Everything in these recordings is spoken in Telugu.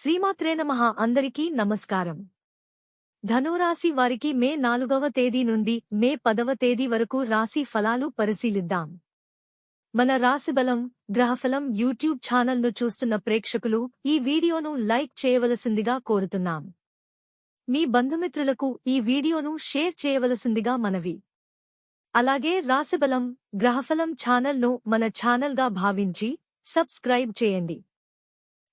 శ్రీమాత్రే నమః. అందరికీ నమస్కారం. ధనురాశి వారికి మే నాలుగవ తేదీ నుండి మే పదవ తేదీ వరకు రాశి ఫలాలు పరిశీలిద్దాం. మన రాశిబలం గ్రహఫలం యూట్యూబ్ ఛానల్ను చూస్తున్న ప్రేక్షకులు ఈ వీడియోను లైక్ చేయవలసిందిగా కోరుతున్నాం. మీ బంధుమిత్రులకు ఈ వీడియోను షేర్ చేయవలసిందిగా మనవి. అలాగే రాశిబలం గ్రహఫలం ఛానల్ను మన ఛానల్గా భావించి సబ్స్క్రైబ్ చేయండి.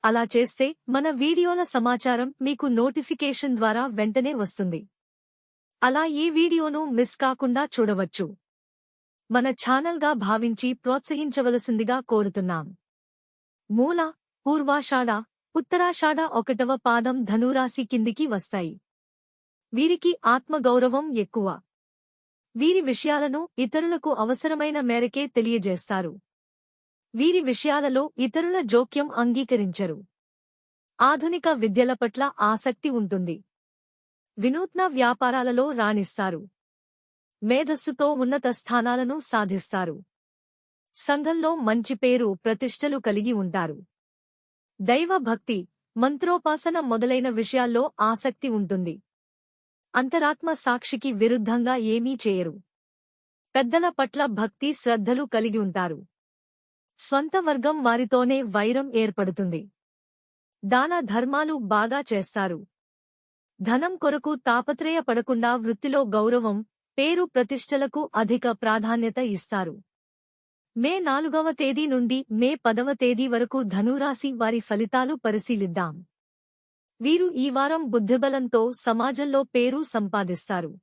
అలా చేస్తే మన వీడియోల సమాచారం మీకు నోటిఫికేషన్ ద్వారా వెంటనే వస్తుంది. అలా ఈ వీడియోను మిస్ కాకుండా చూడవచ్చు. మన ఛానల్గా భావించి ప్రోత్సహించవలసిందిగా కోరుతున్నాం. మూల పూర్వాషాఢ ఉత్తరాషాఢ ఒకటవ పాదం ధనురాశి కిందికి వస్తాయి. వీరికి ఆత్మగౌరవం ఎక్కువ. వీరి విషయాలను ఇతరులకు అవసరమైన మేరకే తెలియజేస్తారు. వీరి విషయాలలో ఇతరుల జోక్యం అంగీకరించరు. ఆధునిక విద్యల పట్ల ఆసక్తి ఉంటుంది. వినూత్న వ్యాపారాలలో రాణిస్తారు. మేధస్సుతో ఉన్నత స్థానాలను సాధిస్తారు. సంఘంలో మంచి పేరు ప్రతిష్టలు కలిగి ఉంటారు. దైవభక్తి మంత్రోపాసన మొదలైన విషయాల్లో ఆసక్తి ఉంటుంది. అంతరాత్మ సాక్షికి విరుద్ధంగా ఏమీ చేయరు. పెద్దల పట్ల భక్తి శ్రద్ధలు కలిగి ఉంటారు. స్వంత వర్గం వారితోనే వైరం ఏర్పడుతుంది. దాన ధర్మాలు బాగా చేస్తారు. ధనం కొరకు తాపత్రయపడకుండా వృత్తిలో గౌరవం పేరు ప్రతిష్టలకు అధిక ప్రాధాన్యత ఇస్తారు. మే నాలుగవ తేదీ నుండి మే పదవ తేదీ వరకు ధనురాశి వారి ఫలితాలు పరిశీలిద్దాం. వీరు ఈ వారం బుద్ధిబలంతో సమాజంలో పేరు సంపాదిస్తారు.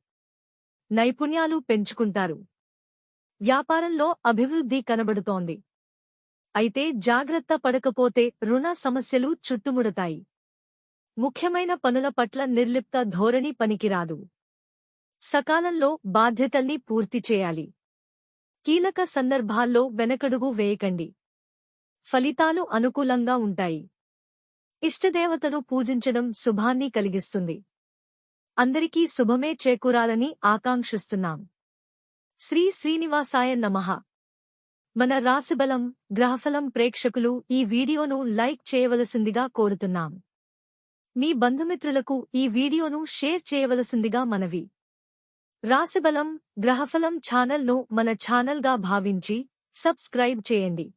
నైపుణ్యాలు పెంచుకుంటారు. వ్యాపారంలో అభివృద్ధి కనబడుతోంది. అయితే జాగ్రత్త పడకపోతే రుణ సమస్యలు చుట్టుముడతాయి. ముఖ్యమైన పనుల పట్ల నిర్లిప్త ధోరణి పనికిరాదు. సకాలంలో బాధ్యతల్ని పూర్తి చేయాలి. కీలక సందర్భాల్లో వెనకడుగు వేయకండి. ఫలితాలు అనుకూలంగా ఉంటాయి. ఇష్టదేవతను పూజించడం శుభాన్ని కలిగిస్తుంది. అందరికీ శుభమే చేకూరాలని ఆకాంక్షిస్తున్నాం. శ్రీ శ్రీనివాసాయ నమః. మన రాశిబలం గ్రహఫలం ప్రేక్షకులు ఈ వీడియోను లైక్ చేయవలసిందిగా కోరుతున్నాం. మీ బంధుమిత్రులకు ఈ వీడియోను షేర్ చేయవలసిందిగా మనవి. రాశిబలం గ్రహఫలం ఛానల్ను మన ఛానల్గా భావించి సబ్స్క్రైబ్ చేయండి.